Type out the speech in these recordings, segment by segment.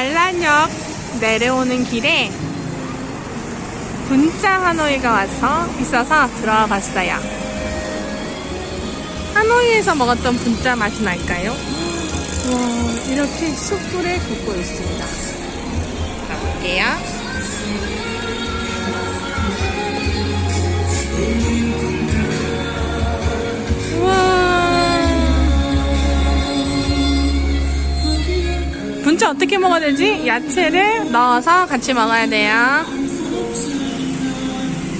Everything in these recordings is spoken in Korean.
반란역 내려오는 길에 분짜 하노이가 와서 있어서 들어와 봤어요. 하노이에서 먹었던 분짜 맛이 날까요? 와, 이렇게 숯불에 굽고 있습니다. 가볼게요. 분짜 어떻게 먹어야 되지? 야채를 넣어서 같이 먹어야 돼요.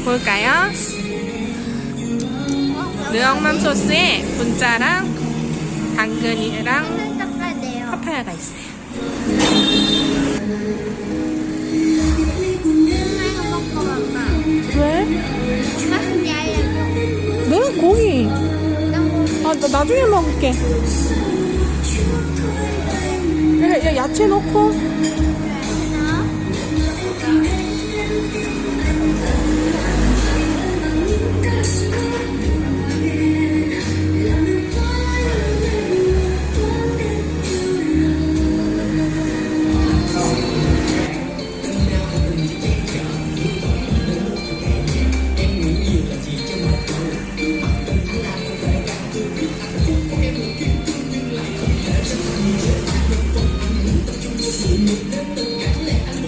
볼까요? 느엉맘 소스에 분짜랑 당근이랑. 파파야가 있어요. 왜? 알려줘. 네? 고기. 아, 나 나중에 먹을게. 야채 넣고. เรื่องตึงกันแหละ